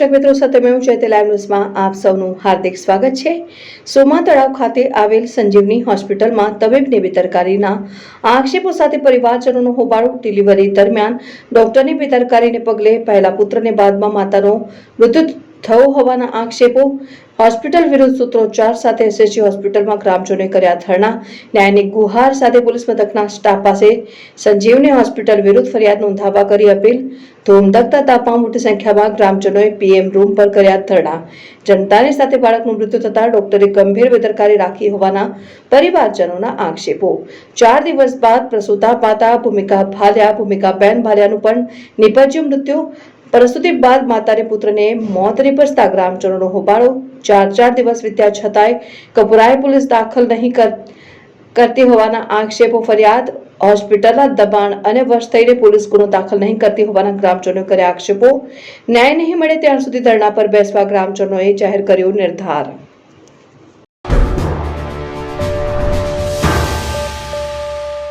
દર્શક મિત્રો સત્યમેવ જયતે લાઈવ ન્યૂઝમાં આપ સૌનું હાર્દિક સ્વાગત છે. સોમા તળાવ ખાતે આવેલ સંજીવની હોસ્પિટલમાં તબીબની બેદરકારીના આક્ષેપો સાથે પરિવારજનોનો હોબાળો ડિલિવરી દરમિયાન ડોક્ટરની બેદરકારીને પગલે પહેલા પુત્રને બાદમાં માતાનો મૃત્યુ થયો હોવાના આક્ષેપો હોસ્પિટલ વિરુદ્ધ સૂત્રોચ્ચાર સાથે એસએચજી હોસ્પિટલમાં ગ્રામજનોએ કર્યા ધરણા. ન્યાયની ગુહાર સાથે પોલીસ મથકના સ્ટાફ પાસે સંજીવની હોસ્પિટલ વિરુદ્ધ ફરિયાદ નોંધાવવા કરી અપીલ. ધૂમધકતા તાપમાં મોટી સંખ્યામાં ગ્રામજનોએ પીએમ રૂમ પર કર્યા ધરણા. જનતાની સાથે બાળકનું મૃત્યુ થતાં ડોક્ટરે ગંભીર બેદરકારી રાખી હોવાના પરિવારજનોના આક્ષેપો. ચાર દિવસ બાદ પ્રસૂતા માતા, ભૂમિકા ભાલ્યા ભૂમિકા બેન ભાલ્યાનું પણ નિપજ્યું મૃત્યુ. પ્રસ્તુતિ બાદ માતાને પુત્રને મોત નિપજતા ગ્રામજનોનો હોબાળો. ચાર ચાર દિવસ વીત્યા છતાંય કપુરાએ પોલીસ દાખલ નહીં કર, કરતી હોવાના આક્ષેપો ફરિયાદ, હોસ્પિટલના દબાણ અને વર્ષ થઈને પોલીસ ગુનો દાખલ નહીં કરતી હોવાના ગ્રામજનોએ કર્યા આક્ષેપો. ન્યાય નહીં મળે ત્યાં સુધી ધરણા પર બેસવા ગ્રામજનોએ જાહેર કર્યો નિર્ધાર.